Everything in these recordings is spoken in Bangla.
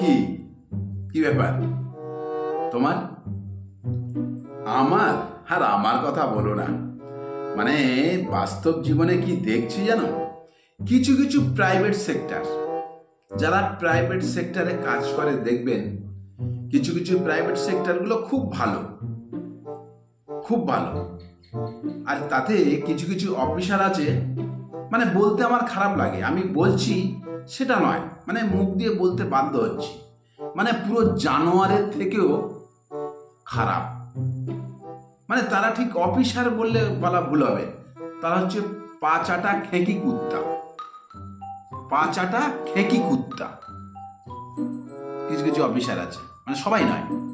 কি? কি ব্যাপার? তোমার? আমার? আর আমার কথা বলো না। মানে বাস্তব জীবনে কি দেখছি জানো? কিছু কিছু প্রাইভেট সেক্টর যারা প্রাইভেট সেক্টরে কাজ করে, দেখবেন, কিছু কিছু প্রাইভেট সেক্টরগুলো খুব ভালো। খুব ভালো। আর তাতে কিছু কিছু অফিসার আছে মানে বলতে আমার খারাপ লাগে। আমি বলছি সেটা নয় মানে মুখ দিয়ে বলতে বাধ্য হচ্ছি। মানে পুরো জানোয়ারের থেকেও খারাপ। মানে তারা ঠিক অফিসার বললে বলা ভুল হবে। তারা হচ্ছে পাঁচাটা খেকি কুত্তা। পাঁচাটা খেকি কুত্তা। কিছু কিছু অফিসার আছে মানে সবাই নয়।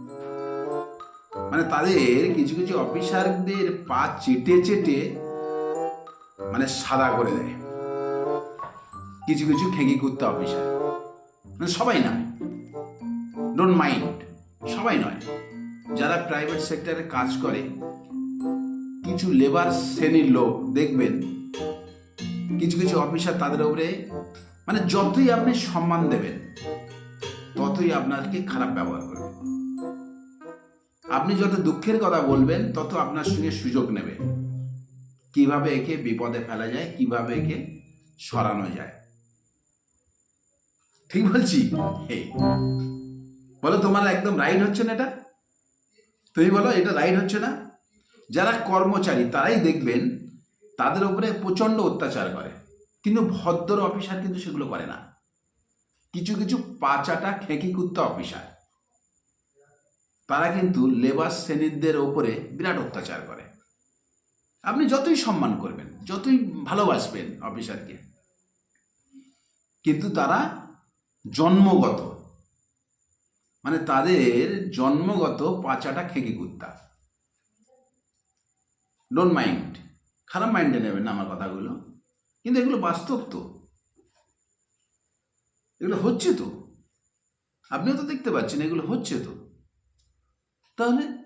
মানে তাদের কিছু কিছু অফিসারদের পা চেটে চেটে মানে সাদা করে দেয়। কিছু কিছু খেকি করতে অফিসার। মানে সবাই নয় ডোন্ট মাইন্ড সবাই নয়। যারা প্রাইভেট সেক্টরে কাজ করে, কিছু লেবার শ্রেণির লোক দেখবেন, কিছু কিছু অফিসার তাদের উপরে মানে যতই আপনি সম্মান দেবেন, ততই আপনাকে খারাপ ব্যবহার করবে। আপনি যত দুঃখের কথা বলবেন, তত আপনার সঙ্গে সুযোগ নেবে। কীভাবে একে বিপদে ফেলা যায়, কীভাবে একে সরানো যায়। ঠিক বলছি? বলো, তোমার একদম রাইট হচ্ছে না এটা? তুমি বলো, এটা রাইট হচ্ছে না? যারা কর্মচারী, তারাই দেখবেন, তাদের উপরে প্রচণ্ড অত্যাচার করে। কিন্তু ভদ্র অফিসার কিন্তু সেগুলো করে না। কিছু কিছু পাচাটা খেকি কুত্তা অফিসার তারা কিন্তু লেবার শ্রেণীদের ওপরে বিরাট অত্যাচার করে। আপনি যতই সম্মান করবেন, যতই ভালোবাসবেন অফিসারকে কিন্তু তারা জন্মগত। মানে তাদের জন্মগত পাচাটা খেকি কুত্তা। ডোন্ট মাইন্ড খারাপ মাইন্ডে নেবেন না আমার কথাগুলো। কিন্তু এগুলো বাস্তব তো। এগুলো হচ্ছে তো। আপনিও তো দেখতে পাচ্ছেন এগুলো হচ্ছে তো। তাহলে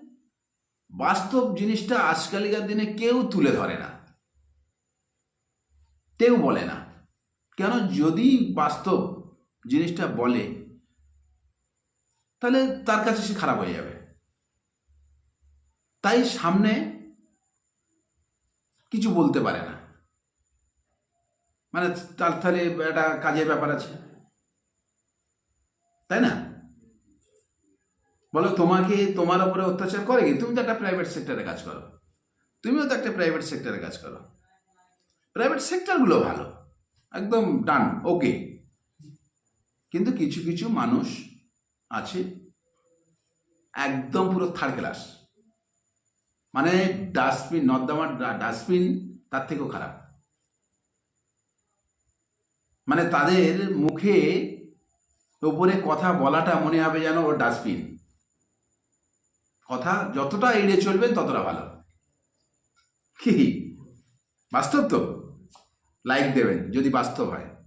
বাস্তব জিনিসটা আজকালকার দিনে কেউ তুলে ধরে না। কেউ বলে না। কেন? যদি বাস্তব জিনিসটা বলে, তাহলে তার কাছে সে খারাপ হয়ে যাবে। তাই সামনে কিছু বলতে পারে না। মানে তার তাহলে একটা কাজের ব্যাপার আছে। তাই না? বলো, তোমাকে তোমার উপরে অত্যাচার করে কি? তুমি তো একটা প্রাইভেট সেক্টরে কাজ করো। তুমিও তো একটা প্রাইভেট সেক্টরে কাজ করো। প্রাইভেট সেক্টরগুলো ভালো। একদম ডান ওকে কিন্তু কিছু কিছু মানুষ আছে, একদম পুরো থার্ড ক্লাস মানে ডাস্টবিন নর্দমার ডাস্টবিন তার থেকেও খারাপ। মানে তাদের মুখে ওপরে কথা বলাটা মনে হবে যেন ও ডাস্টবিন কথা যতটা এড়িয়ে চলবেন ততটা ভালো। কি বাস্তব তো? লাইক দেবেন, যদি বাস্তব হয়।